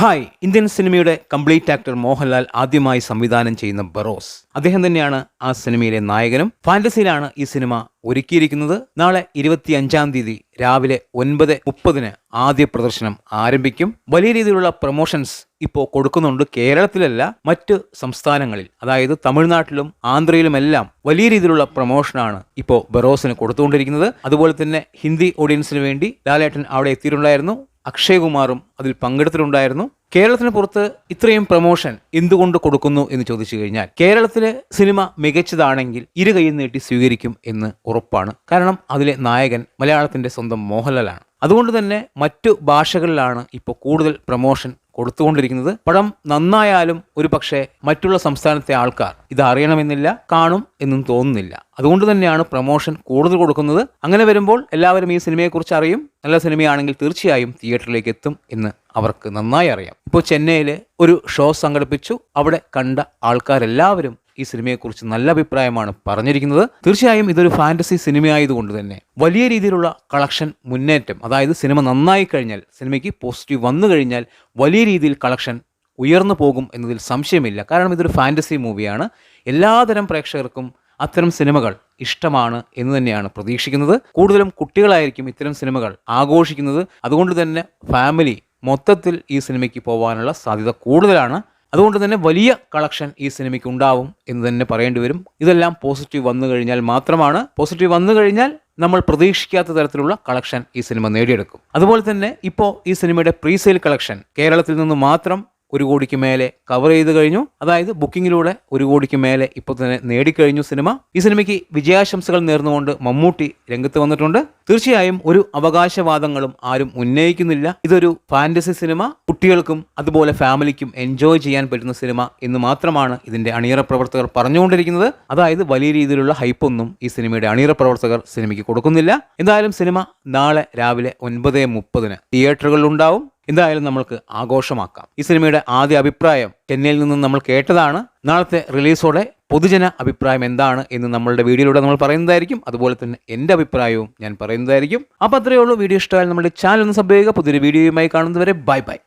Hi Indian സിനിമയുടെ complete actor Mohanlal ആദ്യമായി സംവിധാനം ചെയ്യുന്ന ബറോസ് അദ്ദേഹം തന്നെയാണ് ആ സിനിമയിലെ നായകനും. ഫാന്റസിയിലാണ് ഈ സിനിമ ഒരുക്കിയിരിക്കുന്നത്. നാളെ ഇരുപത്തി അഞ്ചാം തീയതി രാവിലെ ഒൻപത് മുപ്പതിന് ആദ്യ പ്രദർശനം ആരംഭിക്കും. വലിയ രീതിയിലുള്ള പ്രൊമോഷൻസ് ഇപ്പോൾ കൊടുക്കുന്നുണ്ട്. കേരളത്തിലല്ല മറ്റ് സംസ്ഥാനങ്ങളിൽ. അതായത് തമിഴ്നാട്ടിലും ആന്ധ്രയിലുമെല്ലാം വലിയ രീതിയിലുള്ള പ്രൊമോഷനാണ് ഇപ്പോൾ ബറോസിന് കൊടുത്തുകൊണ്ടിരിക്കുന്നത്. അതുപോലെ തന്നെ ഹിന്ദി ഓഡിയൻസിന് വേണ്ടി ലാലേട്ടൻ അവിടെ എത്തിയിട്ടുണ്ടായിരുന്നു. അക്ഷയകുമാറും അതിൽ പങ്കെടുത്തിട്ടുണ്ടായിരുന്നു. കേരളത്തിന് പുറത്ത് ഇത്രയും പ്രമോഷൻ എന്തുകൊണ്ട് കൊടുക്കുന്നു എന്ന് ചോദിച്ചു കഴിഞ്ഞാൽ കേരളത്തിലെ സിനിമ മികച്ചതാണെങ്കിൽ ഇരു കൈയും നീട്ടി സ്വീകരിക്കും എന്ന് ഉറപ്പാണ്. കാരണം അതിലെ നായകൻ മലയാളത്തിന്റെ സ്വന്തം മോഹൻലാലാണ്. അതുകൊണ്ട് തന്നെ മറ്റു ഭാഷകളിലാണ് ഇപ്പോൾ കൂടുതൽ പ്രൊമോഷൻ കൊടുത്തുകൊണ്ടിരിക്കുന്നത്. പടം നന്നായാലും ഒരു പക്ഷേ മറ്റുള്ള സംസ്ഥാനത്തെ ആൾക്കാർ ഇത് അറിയണമെന്നില്ല കാണും എന്നും തോന്നുന്നില്ല. അതുകൊണ്ട് തന്നെയാണ് പ്രമോഷൻ കൂടുതൽ കൊടുക്കുന്നത്. അങ്ങനെ വരുമ്പോൾ എല്ലാവരും ഈ സിനിമയെക്കുറിച്ച് അറിയും. നല്ല സിനിമയാണെങ്കിൽ തീർച്ചയായും തിയേറ്ററിലേക്ക് എത്തും എന്ന് അവർക്ക് നന്നായി അറിയാം. ഇപ്പോൾ ചെന്നൈയിൽ ഒരു ഷോ സംഘടിപ്പിച്ചു. അവിടെ കണ്ട ആൾക്കാരെല്ലാവരും ഈ സിനിമയെക്കുറിച്ച് നല്ല അഭിപ്രായമാണ് പറഞ്ഞിരിക്കുന്നത്. തീർച്ചയായും ഇതൊരു ഫാന്റസി സിനിമയായതുകൊണ്ട് തന്നെ വലിയ രീതിയിലുള്ള കളക്ഷൻ മുന്നേറ്റം അതായത് സിനിമ നന്നായി കഴിഞ്ഞാൽ സിനിമയ്ക്ക് പോസിറ്റീവ് വന്നു കഴിഞ്ഞാൽ വലിയ രീതിയിൽ കളക്ഷൻ ഉയർന്നു പോകും എന്നതിൽ സംശയമില്ല. കാരണം ഇതൊരു ഫാന്റസി മൂവിയാണ്. എല്ലാതരം പ്രേക്ഷകർക്കും അത്തരം സിനിമകൾ ഇഷ്ടമാണ് എന്ന് തന്നെയാണ് പ്രതീക്ഷിക്കുന്നത്. കൂടുതലും കുട്ടികളായിരിക്കും ഇത്തരം സിനിമകൾ ആഘോഷിക്കുന്നത്. അതുകൊണ്ട് തന്നെ ഫാമിലി മൊത്തത്തിൽ ഈ സിനിമയ്ക്ക് പോകാനുള്ള സാധ്യത കൂടുതലാണ്. അതുകൊണ്ട് തന്നെ വലിയ കളക്ഷൻ ഈ സിനിമയ്ക്ക് ഉണ്ടാവും എന്ന് തന്നെ പറയേണ്ടി വരും. ഇതെല്ലാം പോസിറ്റീവ് വന്നു കഴിഞ്ഞാൽ മാത്രമാണ്. പോസിറ്റീവ് വന്നു കഴിഞ്ഞാൽ നമ്മൾ പ്രതീക്ഷിക്കാത്ത തരത്തിലുള്ള കളക്ഷൻ ഈ സിനിമ നേടിയെടുക്കും. അതുപോലെ തന്നെ ഇപ്പോൾ ഈ സിനിമയുടെ പ്രീസെയിൽ കളക്ഷൻ കേരളത്തിൽ നിന്ന് മാത്രം ഒരു കോടിക്ക് മേലെ കവർ ചെയ്ത് കഴിഞ്ഞു. അതായത് ബുക്കിങ്ങിലൂടെ ഒരു കോടിക്ക് മേലെ ഇപ്പോൾ തന്നെ നേടിക്കഴിഞ്ഞു സിനിമ. ഈ സിനിമയ്ക്ക് വിജയാശംസകൾ നേർന്നുകൊണ്ട് മമ്മൂട്ടി രംഗത്ത് വന്നിട്ടുണ്ട്. തീർച്ചയായും ഒരു അവകാശവാദങ്ങളും ആരും ഉന്നയിക്കുന്നില്ല. ഇതൊരു ഫാന്റസി സിനിമ. കുട്ടികൾക്കും അതുപോലെ ഫാമിലിക്കും എൻജോയ് ചെയ്യാൻ പറ്റുന്ന സിനിമ എന്ന് മാത്രമാണ് ഇതിന്റെ അണിയറ പ്രവർത്തകർ പറഞ്ഞുകൊണ്ടിരിക്കുന്നത്. അതായത് വലിയ രീതിയിലുള്ള ഹൈപ്പൊന്നും ഈ സിനിമയുടെ അണിയറ പ്രവർത്തകർ സിനിമയ്ക്ക് കൊടുക്കുന്നില്ല. എന്തായാലും സിനിമ നാളെ രാവിലെ ഒൻപത് മുപ്പതിന് തിയേറ്ററുകളിൽ ഉണ്ടാവും. എന്തായാലും നമ്മൾക്ക് ആഘോഷമാക്കാം. ഈ സിനിമയുടെ ആദ്യ അഭിപ്രായം ചെന്നൈയിൽ നിന്നും നമ്മൾ കേട്ടതാണ്. നാളത്തെ റിലീസോടെ പൊതുജന അഭിപ്രായം എന്താണ് എന്ന് നമ്മളുടെ വീഡിയോയിലൂടെ നമ്മൾ പറയുന്നതായിരിക്കും. അതുപോലെ തന്നെ എന്റെ അഭിപ്രായവും ഞാൻ പറയുന്നതായിരിക്കും. അപ്പോൾ അത്രയേ ഉള്ളൂ. വീഡിയോ ഇഷ്ടമായാലും നമ്മുടെ ചാനൽ ഒന്ന് സബ് ചെയ്യുക. പുതിയൊരു വീഡിയോയുമായി കാണുന്നതുവരെ ബൈ ബൈ.